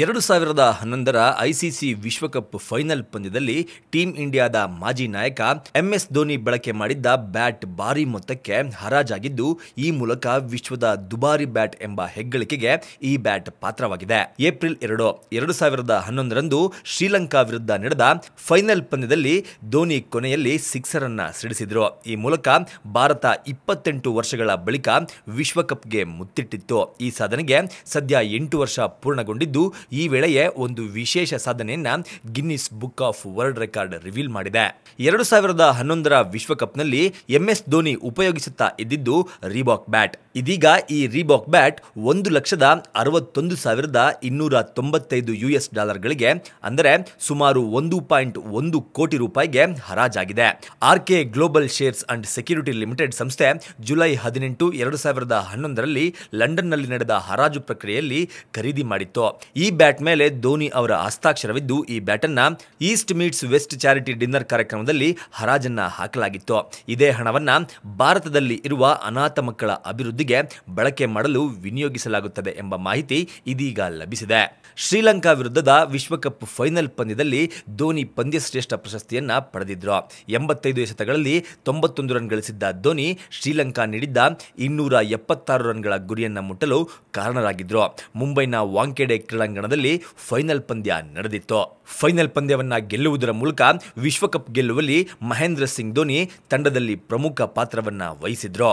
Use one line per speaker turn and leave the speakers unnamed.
ಎರಡು ಸಾವಿರದ ಹನ್ನೊಂದರ ಐಸಿಸಿ ವಿಶ್ವಕಪ್ ಫೈನಲ್ ಪಂದ್ಯದಲ್ಲಿ ಟೀಂ ಇಂಡಿಯಾದ ಮಾಜಿ ನಾಯಕ ಎಂಎಸ್ ಧೋನಿ ಬಳಕೆ ಮಾಡಿದ್ದ ಬ್ಯಾಟ್ ಭಾರಿ ಮೊತ್ತಕ್ಕೆ ಹರಾಜಾಗಿದ್ದು, ಈ ಮೂಲಕ ವಿಶ್ವದ ದುಬಾರಿ ಬ್ಯಾಟ್ ಎಂಬ ಹೆಗ್ಗಳಿಕೆಗೆ ಈ ಬ್ಯಾಟ್ ಪಾತ್ರವಾಗಿದೆ. ಏಪ್ರಿಲ್ ಎರಡು ಎರಡು ಸಾವಿರದ ಹನ್ನೊಂದರಂದು ಶ್ರೀಲಂಕಾ ವಿರುದ್ಧ ನಡೆದ ಫೈನಲ್ ಪಂದ್ಯದಲ್ಲಿ ಧೋನಿ ಕೊನೆಯಲ್ಲಿ ಸಿಕ್ಸರ್ ಅನ್ನ ಸಿಡಿಸಿದ್ರು. ಈ ಮೂಲಕ ಭಾರತ ಇಪ್ಪತ್ತೆಂಟು ವರ್ಷಗಳ ಬಳಿಕ ವಿಶ್ವಕಪ್ಗೆ ಮುತ್ತಿಟ್ಟಿತ್ತು. ಈ ಸಾಧನೆಗೆ ಸದ್ಯ ಎಂಟು ವರ್ಷ ಪೂರ್ಣಗೊಂಡಿದ್ದು ಈ ವೇಳೆಯೇ ಒಂದು ವಿಶೇಷ ಸಾಧನೆಯನ್ನ Guinness book of world record reveal ಮಾಡಿದೆ. ಎರಡು ಸಾವಿರದ ಹನ್ನೊಂದರ ವಿಶ್ವಕಪ್ನಲ್ಲಿ ಎಂಎಸ್ ಧೋನಿ ಉಪಯೋಗಿಸುತ್ತಾ ಇದ್ದಿದ್ದು ರೀಬಾಕ್ ಬ್ಯಾಟ್. ಇದೀಗ ಈ ರೀಬಾಕ್ ಬ್ಯಾಟ್ ಒಂದು ಲಕ್ಷದ ಅರವತ್ತೊಂದು ಸಾವಿರದ ಇನ್ನೂರ ತೊಂಬತ್ತೈದು ಯು ಎಸ್ ಡಾಲರ್ಗಳಿಗೆ, ಅಂದರೆ ಸುಮಾರು ಒಂದು ಪಾಯಿಂಟ್ ಒಂದು ಕೋಟಿ ರೂಪಾಯಿಗೆ ಹರಾಜಾಗಿದೆ. R K global shares and security limited ಸಂಸ್ಥೆ ಜುಲೈ ಹದಿನೆಂಟು, ಎರಡು ಸಾವಿರದ ಹನ್ನೊಂದರಲ್ಲಿ ಲಂಡನ್ನಲ್ಲಿ ನಡೆದ ಹರಾಜು ಪ್ರಕ್ರಿಯೆಯಲ್ಲಿ ಖರೀದಿ ಮಾಡಿತ್ತು. ಬ್ಯಾಟ್ ಮೇಲೆ ಧೋನಿ ಅವರ ಹಸ್ತಾಕ್ಷರವಿದ್ದು, ಈ ಬ್ಯಾಟನ್ನ east meets west charity dinner ಕಾರ್ಯಕ್ರಮದಲ್ಲಿ ಹರಾಜನ್ನ ಹಾಕಲಾಗಿತ್ತು. ಇದೇ ಹಣವನ್ನ ಭಾರತದಲ್ಲಿ ಇರುವ ಅನಾಥ ಮಕ್ಕಳ ಅಭಿವೃದ್ಧಿಗೆ ಬಳಕೆ ಮಾಡಲು ವಿನಿಯೋಗಿಸಲಾಗುತ್ತದೆ ಎಂಬ ಮಾಹಿತಿ ಇದೀಗ ಲಭಿಸಿದೆ. ಶ್ರೀಲಂಕಾ ವಿರುದ್ಧದ ವಿಶ್ವಕಪ್ ಫೈನಲ್ ಪಂದ್ಯದಲ್ಲಿ ಧೋನಿ ಪಂದ್ಯಶ್ರೇಷ್ಠ ಪ್ರಶಸ್ತಿಯನ್ನ ಪಡೆದಿದ್ರು. ಎಂಬತ್ತೈದು ಎಸೆತಗಳಲ್ಲಿ ತೊಂಬತ್ತೊಂದು ರನ್ ಗಳಿಸಿದ್ದ ಧೋನಿ ಶ್ರೀಲಂಕಾ ನೀಡಿದ್ದ ಇನ್ನೂರ ಎಪ್ಪತ್ತಾರು ರನ್ಗಳ ಗುರಿಯನ್ನ ಮುಟ್ಟಲು ಕಾರಣರಾಗಿದ್ರು. ಮುಂಬೈನ ವಾಂಕೆಡೆ ಕ್ರೀಡಾಂಗಣದಲ್ಲಿ ಫೈನಲ್ ಪಂದ್ಯ ನಡೆದಿತ್ತು. ಫೈನಲ್ ಪಂದ್ಯವನ್ನ ಗೆಲ್ಲುವುದರ ಮೂಲಕ ವಿಶ್ವಕಪ್ ಗೆಲ್ಲುವಲ್ಲಿ ಮಹೇಂದ್ರ ಸಿಂಗ್ ಧೋನಿ ತಂಡದಲ್ಲಿ ಪ್ರಮುಖ ಪಾತ್ರವನ್ನ ವಹಿಸಿದ್ರು.